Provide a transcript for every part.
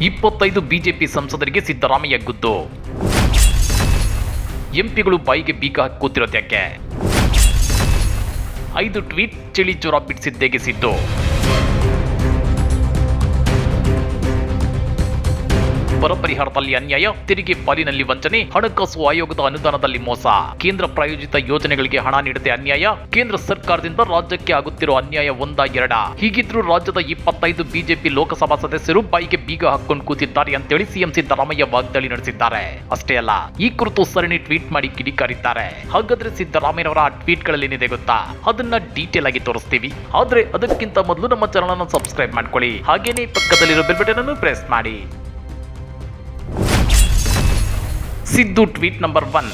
ಇಪ್ಪತ್ತೈದು ಬಿಜೆಪಿ ಸಂಸದರಿಗೆ ಸಿದ್ದರಾಮಯ್ಯ ಗುದ್ದು. ಎಂಪಿಗಳು ಬಾಯಿಗೆ ಬೀಗ ಹಾಕುತ್ತಿರೋದ್ಯಾಕೆ? ಐದು ಟ್ವೀಟ್ ಚಳಿ ಜ್ವರ ಬಿಡಿಸಿದ್ದೇಗೆ ಬರ ಪರಿಹಾರದಲ್ಲಿ ಅನ್ಯಾಯ, ತೆರಿಗೆ ಪಾಲಿನಲ್ಲಿ ವಂಚನೆ, ಹಣಕಾಸು ಆಯೋಗದ ಅನುದಾನದಲ್ಲಿ ಮೋಸ. ಕೇಂದ್ರ ಪ್ರಾಯೋಜಿತ ಯೋಜನೆಗಳಿಗೆ ಹಣ ನೀಡದೆ ಅನ್ಯಾಯ, ಕೇಂದ್ರ ಸರ್ಕಾರದಿಂದ ರಾಜ್ಯಕ್ಕೆ ಆಗುತ್ತಿರೋ ಅನ್ಯಾಯ ಒಂದ ಎರಡ ಹೀಗಿದ್ರೂ ರಾಜ್ಯದ ಇಪ್ಪತ್ತೈದು ಬಿಜೆಪಿ ಲೋಕಸಭಾ ಸದಸ್ಯರು ಬಾಯಿಗೆ ಬೀಗ ಹಾಕೊಂಡು ಕೂತಿದ್ದಾರೆ ಅಂತೇಳಿ ಸಿಎಂ ಸಿದ್ದರಾಮಯ್ಯ ವಾಗ್ದಾಳಿ ನಡೆಸಿದ್ದಾರೆ. ಅಷ್ಟೇ ಅಲ್ಲ, ಈ ಕುರಿತು ಸರಣಿ ಟ್ವೀಟ್ ಮಾಡಿ ಕಿಡಿಕಾರಿದ್ದಾರೆ ಹಾಗಾದ್ರೆ ಸಿದ್ದರಾಮಯ್ಯನವರ ಆ ಟ್ವೀಟ್ಗಳಲ್ಲಿ ಏನಿದೆ ಗೊತ್ತಾ? ಅದನ್ನ ಡೀಟೇಲ್ ಆಗಿ ತೋರಿಸ್ತೀವಿ. ಆದ್ರೆ ಅದಕ್ಕಿಂತ ಮೊದಲು ನಮ್ಮ ಚಾನಲ್ ಅನ್ನು ಸಬ್ಸ್ಕ್ರೈಬ್ ಮಾಡ್ಕೊಳ್ಳಿ. ಹಾಗೇನೇ ಪಕ್ಕದಲ್ಲಿರೋ ಬೆಲ್ ಬಟನ್ ಅನ್ನು ಪ್ರೆಸ್ ಮಾಡಿ. ಸಿದ್ದು ಟ್ವೀಟ್ ನಂಬರ್ ಒನ್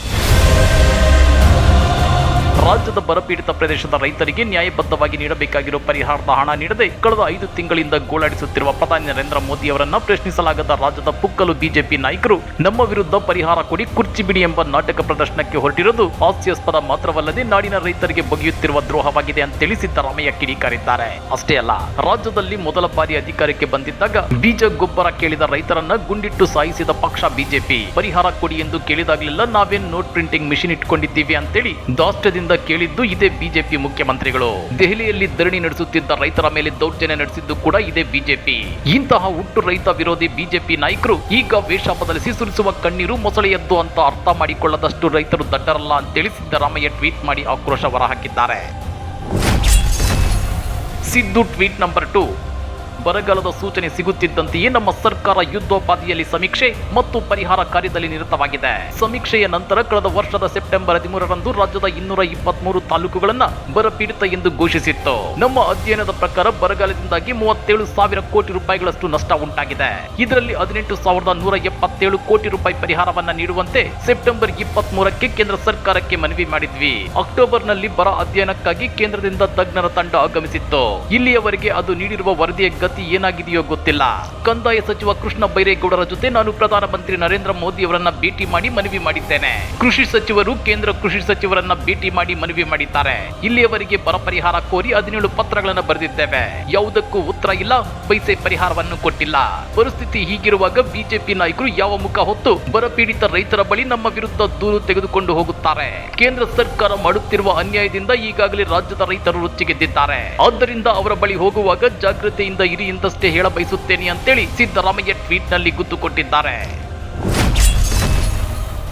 ರಾಜ್ಯದ ಬರಪೀಡಿತ ಪ್ರದೇಶದ ರೈತರಿಗೆ ನ್ಯಾಯಬದ್ಧವಾಗಿ ನೀಡಬೇಕಾಗಿರುವ ಪರಿಹಾರದ ಹಣ ನೀಡದೆ ಕಳೆದ ಐದು ತಿಂಗಳಿಂದ ಗೋಳಾಡಿಸುತ್ತಿರುವ ಪ್ರಧಾನಿ ನರೇಂದ್ರ ಮೋದಿ ಅವರನ್ನ ಪ್ರಶ್ನಿಸಲಾಗದ ರಾಜ್ಯದ ಪುಕ್ಕಲು ಬಿಜೆಪಿ ನಾಯಕರು ನಮ್ಮ ವಿರುದ್ಧ ಪರಿಹಾರ ಕೊಡಿ, ಕುರ್ಚಿ ಬಿಡಿ ಎಂಬ ನಾಟಕ ಪ್ರದರ್ಶನಕ್ಕೆ ಹೊರಟಿರುವುದು ಹಾಸ್ಯಾಸ್ಪದ ಮಾತ್ರವಲ್ಲದೆ ನಾಡಿನ ರೈತರಿಗೆ ಬಗೆಯುತ್ತಿರುವ ದ್ರೋಹವಾಗಿದೆ ಅಂತೇಳಿ ಸಿದ್ದರಾಮಯ್ಯ ಕಿಡಿಕಾರಿದ್ದಾರೆ. ಅಷ್ಟೇ ಅಲ್ಲ, ರಾಜ್ಯದಲ್ಲಿ ಮೊದಲ ಬಾರಿ ಅಧಿಕಾರಕ್ಕೆ ಬಂದಿದ್ದಾಗ ಬೀಜ ಗೊಬ್ಬರ ಕೇಳಿದ ರೈತರನ್ನ ಗುಂಡಿಟ್ಟು ಸಾಯಿಸಿದ ಪಕ್ಷ ಬಿಜೆಪಿ. ಪರಿಹಾರ ಕೊಡಿ ಎಂದು ಕೇಳಿದಾಗಲೆಲ್ಲ ನಾವೇನ್ ನೋಟ್ ಪ್ರಿಂಟಿಂಗ್ ಮಿಷಿನ್ ಇಟ್ಕೊಂಡಿದ್ದೀವಿ ಅಂತೇಳಿ ದಾಷ್ಟ್ಯದಿಂದ ಕೇಳಿದ್ದು ಇದೇ ಬಿಜೆಪಿ ಮುಖ್ಯಮಂತ್ರಿಗಳು. ದೆಹಲಿಯಲ್ಲಿ ಧರಣಿ ನಡೆಸುತ್ತಿದ್ದ ರೈತರ ಮೇಲೆ ದೌರ್ಜನ್ಯ ನಡೆಸಿದ್ದು ಕೂಡ ಇದೇ ಬಿಜೆಪಿ. ಇಂತಹ ಹುಟ್ಟು ರೈತ ವಿರೋಧಿ ಬಿಜೆಪಿ ನಾಯಕರು ಈಗ ವೇಷ ಬದಲಿಸಿ ಸುರಿಸುವ ಕಣ್ಣೀರು ಮೊಸಳೆಯದ್ದು ಅಂತ ಅರ್ಥ ಮಾಡಿಕೊಳ್ಳದಷ್ಟು ರೈತರು ದಡ್ಡರಲ್ಲ ಅಂತೇಳಿ ಸಿದ್ದರಾಮಯ್ಯ ಟ್ವೀಟ್ ಮಾಡಿ ಆಕ್ರೋಶ ಹೊರಹಾಕಿದ್ದಾರೆ ಸಿದ್ದು ಟ್ವೀಟ್ ನಂಬರ್ ಟು. ಬರಗಾಲದ ಸೂಚನೆ ಸಿಗುತ್ತಿದ್ದಂತೆಯೇ ನಮ್ಮ ಸರ್ಕಾರ ಯುದ್ಧೋಪಾದಿಯಲ್ಲಿ ಸಮೀಕ್ಷೆ ಮತ್ತು ಪರಿಹಾರ ಕಾರ್ಯದಲ್ಲಿ ನಿರತವಾಗಿದೆ. ಸಮೀಕ್ಷೆಯ ನಂತರ ಕಳೆದ ವರ್ಷದ ಸೆಪ್ಟೆಂಬರ್ ಹದಿಮೂರರಂದು ರಾಜ್ಯದ ಇನ್ನೂರ ಇಪ್ಪತ್ಮೂರು ತಾಲೂಕುಗಳನ್ನ ಬರಪೀಡಿತ ಎಂದು ಘೋಷಿಸಿತ್ತು. ನಮ್ಮ ಅಧ್ಯಯನದ ಪ್ರಕಾರ ಬರಗಾಲದಿಂದಾಗಿ ಮೂವತ್ತೇಳು ಸಾವಿರ ಕೋಟಿ ರೂಪಾಯಿಗಳಷ್ಟು ನಷ್ಟ ಉಂಟಾಗಿದೆ. ಇದರಲ್ಲಿ ಹದಿನೆಂಟು ಸಾವಿರದ ನೂರ ಎಪ್ಪತ್ತೇಳು ಕೋಟಿ ರೂಪಾಯಿ ಪರಿಹಾರವನ್ನ ನೀಡುವಂತೆ ಸೆಪ್ಟೆಂಬರ್ ಇಪ್ಪತ್ತ್ ಮೂರಕ್ಕೆ ಕೇಂದ್ರ ಸರ್ಕಾರಕ್ಕೆ ಮನವಿ ಮಾಡಿದ್ವಿ. ಅಕ್ಟೋಬರ್ನಲ್ಲಿ ಬರ ಅಧ್ಯಯನಕ್ಕಾಗಿ ಕೇಂದ್ರದಿಂದ ತಜ್ಞರ ತಂಡ ಆಗಮಿಸಿತ್ತು. ಇಲ್ಲಿಯವರೆಗೆ ಅದು ನೀಡಿರುವ ವರದಿಯ ಗತಿ ಏನಾಗಿದೆಯೋ ಗೊತ್ತಿಲ್ಲ. ಕಂದಾಯ ಸಚಿವ ಕೃಷ್ಣ ಬೈರೇಗೌಡರ ಜೊತೆ ನಾನು ಪ್ರಧಾನಮಂತ್ರಿ ನರೇಂದ್ರ ಮೋದಿ ಅವರನ್ನ ಭೇಟಿ ಮಾಡಿ ಮನವಿ ಮಾಡಿದ್ದೇನೆ. ಕೃಷಿ ಸಚಿವರು ಕೇಂದ್ರ ಕೃಷಿ ಸಚಿವರನ್ನ ಭೇಟಿ ಮಾಡಿ ಮನವಿ ಮಾಡಿದ್ದಾರೆ. ಇಲ್ಲಿಯವರೆಗೆ ಬರ ಪರಿಹಾರ ಕೋರಿ ಹದಿನೇಳು ಪತ್ರಗಳನ್ನು ಬರೆದಿದ್ದೇವೆ. ಯಾವುದಕ್ಕೂ ಉತ್ತರ ಇಲ್ಲ ಪೈಸೆ ಪರಿಹಾರವನ್ನು ಕೊಟ್ಟಿಲ್ಲ. ಪರಿಸ್ಥಿತಿ ಹೀಗಿರುವಾಗ ಬಿಜೆಪಿ ನಾಯಕರು ಯಾವ ಮುಖ ಹೊತ್ತು ಬರಪೀಡಿತ ರೈತರ ಬಳಿ ನಮ್ಮ ವಿರುದ್ಧ ದೂರು ತೆಗೆದುಕೊಂಡು ಹೋಗುತ್ತಾರೆ. ಕೇಂದ್ರ ಸರ್ಕಾರ ಮಾಡುತ್ತಿರುವ ಅನ್ಯಾಯದಿಂದ ಈಗಾಗಲೇ ರಾಜ್ಯದ ರೈತರು ರುಚಿಗೆದ್ದಿದ್ದಾರೆ ಆದ್ದರಿಂದ ಅವರ ಬಳಿ ಹೋಗುವಾಗ ಜಾಗೃತಿಯಿಂದ ಇರಿ ಎಂದಷ್ಟೇ ಹೇಳ ಬಯಸುತ್ತೇನೆ ಅಂತೇಳಿ ಸಿದ್ದರಾಮಯ್ಯ ಟ್ವೀಟ್ನಲ್ಲಿ ಗುದ್ದು ಕೊಟ್ಟಿದ್ದಾರೆ.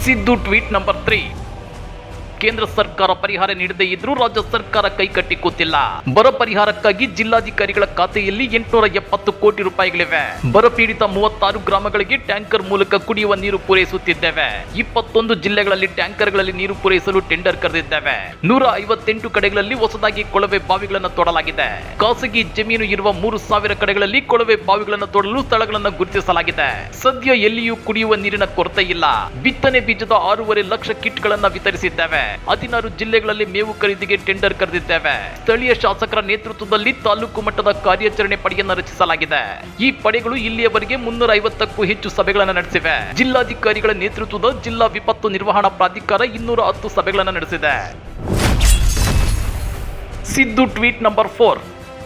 Siddu tweet number three. ಕೇಂದ್ರ ಸರ್ಕಾರ ಪರಿಹಾರ ನೀಡದೇ ಇದ್ರೂ ರಾಜ್ಯ ಸರ್ಕಾರ ಕೈಕಟ್ಟಿ ಕೂತಿಲ್ಲ. ಬರ ಪರಿಹಾರಕ್ಕಾಗಿ ಜಿಲ್ಲಾಧಿಕಾರಿಗಳ ಖಾತೆಯಲ್ಲಿ ಎಂಟುನೂರ ಎಪ್ಪತ್ತು ಕೋಟಿ ರೂಪಾಯಿಗಳಿವೆ. ಬರ ಪೀಡಿತ ಮೂವತ್ತಾರು ಗ್ರಾಮಗಳಿಗೆ ಟ್ಯಾಂಕರ್ ಮೂಲಕ ಕುಡಿಯುವ ನೀರು ಪೂರೈಸುತ್ತಿದ್ದೇವೆ. ಇಪ್ಪತ್ತೊಂದು ಜಿಲ್ಲೆಗಳಲ್ಲಿ ಟ್ಯಾಂಕರ್ಗಳಲ್ಲಿ ನೀರು ಪೂರೈಸಲು ಟೆಂಡರ್ ಕರೆದಿದ್ದೇವೆ. ನೂರ ಐವತ್ತೆಂಟು ಕಡೆಗಳಲ್ಲಿ ಹೊಸದಾಗಿ ಕೊಳವೆ ಬಾವಿಗಳನ್ನು ತೊಡಲಾಗಿದೆ. ಖಾಸಗಿ ಜಮೀನು ಇರುವ ಮೂರು ಸಾವಿರ ಕಡೆಗಳಲ್ಲಿ ಕೊಳವೆ ಬಾವಿಗಳನ್ನು ತೊಡಲು ಸ್ಥಳಗಳನ್ನು ಗುರುತಿಸಲಾಗಿದೆ. ಸದ್ಯ ಎಲ್ಲಿಯೂ ಕುಡಿಯುವ ನೀರಿನ ಕೊರತೆ ಇಲ್ಲ. ಬಿತ್ತನೆ ಬೀಜದ ಆರೂವರೆ ಲಕ್ಷ ಕಿಟ್ಗಳನ್ನು ವಿತರಿಸಿದ್ದೇವೆ. ಹದಿನಾರು ಜಿಲ್ಲೆಗಳಲ್ಲಿ ಮೇವು ಖರೀದಿಗೆ ಟೆಂಡರ್ ಕರೆದಿದ್ದೇವೆ. ಸ್ಥಳೀಯ ಶಾಸಕರ ನೇತೃತ್ವದಲ್ಲಿ ತಾಲೂಕು ಮಟ್ಟದ ಕಾರ್ಯಾಚರಣೆ ಪಡೆಯನ್ನು ರಚಿಸಲಾಗಿದೆ. ಈ ಪಡೆಗಳು ಇಲ್ಲಿಯವರೆಗೆ ಮುನ್ನೂರ ಐವತ್ತಕ್ಕೂ ಹೆಚ್ಚು ಸಭೆಗಳನ್ನು ನಡೆಸಿವೆ. ಜಿಲ್ಲಾಧಿಕಾರಿಗಳ ನೇತೃತ್ವದ ಜಿಲ್ಲಾ ವಿಪತ್ತು ನಿರ್ವಹಣಾ ಪ್ರಾಧಿಕಾರ ಇನ್ನೂರ ಹತ್ತು ಸಭೆಗಳನ್ನು ನಡೆಸಿದೆ. Siddu tweet number four.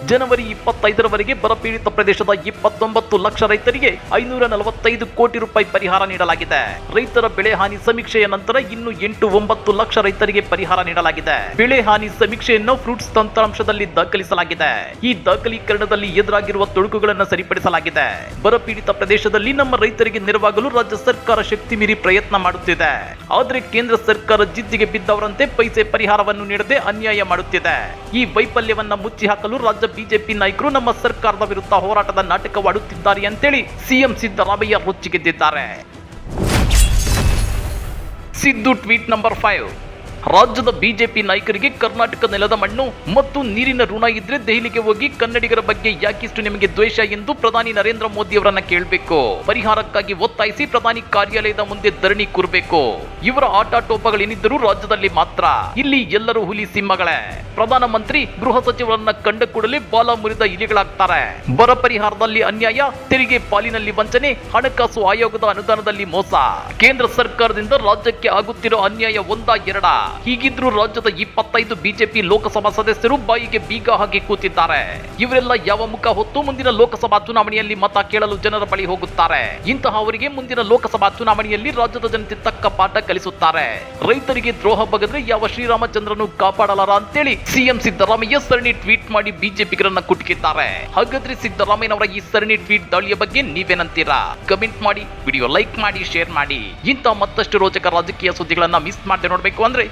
ಜನವರಿ ಇಪ್ಪತ್ತೈದರವರೆಗೆ ಬರಪೀಡಿತ ಪ್ರದೇಶದ ಇಪ್ಪತ್ತೊಂಬತ್ತು ಲಕ್ಷ ರೈತರಿಗೆ ಐನೂರ ನಲವತ್ತೈದು ಕೋಟಿ ರೂಪಾಯಿ ಪರಿಹಾರ ನೀಡಲಾಗಿದೆ. ರೈತರ ಬೆಳೆ ಹಾನಿ ಸಮೀಕ್ಷೆಯ ನಂತರ ಇನ್ನು ಎಂಟು ಒಂಬತ್ತು ಲಕ್ಷ ರೈತರಿಗೆ ಪರಿಹಾರ ನೀಡಲಾಗಿದೆ. ಬೆಳೆ ಹಾನಿ ಸಮೀಕ್ಷೆಯನ್ನು ಫ್ರೂಟ್ಸ್ ತಂತ್ರಾಂಶದಲ್ಲಿ ದಾಖಲಿಸಲಾಗಿದೆ. ಈ ದಾಖಲೀಕರಣದಲ್ಲಿ ಎದುರಾಗಿರುವ ತೊಡಕುಗಳನ್ನು ಸರಿಪಡಿಸಲಾಗಿದೆ. ಬರಪೀಡಿತ ಪ್ರದೇಶದಲ್ಲಿ ನಮ್ಮ ರೈತರಿಗೆ ನೆರವಾಗಲು ರಾಜ್ಯ ಸರ್ಕಾರ ಶಕ್ತಿ ಮೀರಿ ಪ್ರಯತ್ನ ಮಾಡುತ್ತಿದೆ. ಆದರೆ ಕೇಂದ್ರ ಸರ್ಕಾರ ಜಿದ್ದಿಗೆ ಬಿದ್ದವರಂತೆ ಪೈಸೆ ಪರಿಹಾರವನ್ನು ನೀಡದೆ ಅನ್ಯಾಯ ಮಾಡುತ್ತಿದೆ. ಈ ವೈಫಲ್ಯವನ್ನ ಮುಚ್ಚಿ ಹಾಕಲು ರಾಜ್ಯ ಬಿಜೆಪಿ ನಾಯಕರು ನಮ್ಮ ಸರ್ಕಾರದ ವಿರುದ್ಧ ಹೋರಾಟದ ನಾಟಕವಾಡುತ್ತಿದ್ದಾರೆ ಅಂತೇಳಿ ಸಿಎಂ ಸಿದ್ದರಾಮಯ್ಯ ರೊಚ್ಚಿಗೆದ್ದಿದ್ದಾರೆ ಸಿದ್ದು ಟ್ವೀಟ್ ನಂಬರ್ ಫೈವ್. ರಾಜ್ಯದ ಬಿಜೆಪಿ ನಾಯಕರಿಗೆ ಕರ್ನಾಟಕ ನೆಲದ ಮಣ್ಣು ಮತ್ತು ನೀರಿನ ಋಣ ಇದ್ರೆ ದೆಹಲಿಗೆ ಹೋಗಿ ಕನ್ನಡಿಗರ ಬಗ್ಗೆ ಯಾಕಿಷ್ಟು ನಿಮಗೆ ದ್ವೇಷ ಎಂದು ಪ್ರಧಾನಿ ನರೇಂದ್ರ ಮೋದಿ ಅವರನ್ನ ಕೇಳಬೇಕು. ಪರಿಹಾರಕ್ಕಾಗಿ ಒತ್ತಾಯಿಸಿ ಪ್ರಧಾನಿ ಕಾರ್ಯಾಲಯದ ಮುಂದೆ ಧರಣಿ ಕೂರಬೇಕು. ಇವರ ಆಟಾಟೋಪಗಳೇನಿದ್ದರೂ ರಾಜ್ಯದಲ್ಲಿ ಮಾತ್ರ. ಇಲ್ಲಿ ಎಲ್ಲರೂ ಹುಲಿ ಸಿಂಹಗಳೇ. ಪ್ರಧಾನಮಂತ್ರಿ, ಗೃಹ ಸಚಿವರನ್ನ ಕಂಡ ಕೂಡಲೇ ಬಾಲ ಮುರಿದ ಇಲಿಗಳಾಗ್ತಾರೆ ಬರ ಪರಿಹಾರದಲ್ಲಿ ಅನ್ಯಾಯ, ತೆರಿಗೆ ಪಾಲಿನಲ್ಲಿ ವಂಚನೆ, ಹಣಕಾಸು ಆಯೋಗದ ಅನುದಾನದಲ್ಲಿ ಮೋಸ. ಕೇಂದ್ರ ಸರ್ಕಾರದಿಂದ ರಾಜ್ಯಕ್ಕೆ ಆಗುತ್ತಿರೋ ಅನ್ಯಾಯ ಒಂದ, ಎರಡ. ಹೀಗಿದ್ರೂ ರಾಜ್ಯದ ಇಪ್ಪತ್ತೈದು ಬಿಜೆಪಿ ಲೋಕಸಭಾ ಸದಸ್ಯರು ಬಾಯಿಗೆ ಬೀಗ ಹಾಕಿ ಕೂತಿದ್ದಾರೆ. ಇವರೆಲ್ಲ ಯಾವ ಮುಖ ಹೊತ್ತು ಮುಂದಿನ ಲೋಕಸಭಾ ಚುನಾವಣೆಯಲ್ಲಿ ಮತ ಕೇಳಲು ಜನರ ಬಳಿ ಹೋಗುತ್ತಾರೆ. ಇಂತಹ ಅವರಿಗೆ ಮುಂದಿನ ಲೋಕಸಭಾ ಚುನಾವಣೆಯಲ್ಲಿ ರಾಜ್ಯದ ಜನತೆ ತಕ್ಕ ಪಾಠ ಕಲಿಸುತ್ತಾರೆ. ರೈತರಿಗೆ ದ್ರೋಹ ಬಗೆದ್ರೆ ಯಾವ ಶ್ರೀರಾಮಚಂದ್ರನು ಕಾಪಾಡಲಾರ ಅಂತೇಳಿ ಸಿಎಂ ಸಿದ್ದರಾಮಯ್ಯ ಸರಣಿ ಟ್ವೀಟ್ ಮಾಡಿ ಬಿಜೆಪಿಗರನ್ನ ಕುಟುಕಿದ್ದಾರೆ. ಹಾಗಾದ್ರೆ ಸಿದ್ದರಾಮಯ್ಯನವರ ಈ ಸರಣಿ ಟ್ವೀಟ್ ದಾಳಿಯ ಬಗ್ಗೆ ನೀವೇನಂತೀರಾ? ಕಮೆಂಟ್ ಮಾಡಿ, ವಿಡಿಯೋ ಲೈಕ್ ಮಾಡಿ, ಶೇರ್ ಮಾಡಿ. ಇಂಥ ಮತ್ತಷ್ಟು ರೋಚಕ ರಾಜಕೀಯ ಸುದ್ದಿಗಳನ್ನ ಮಿಸ್ ಮಾಡದೆ ನೋಡಬೇಕು ಅಂದ್ರೆ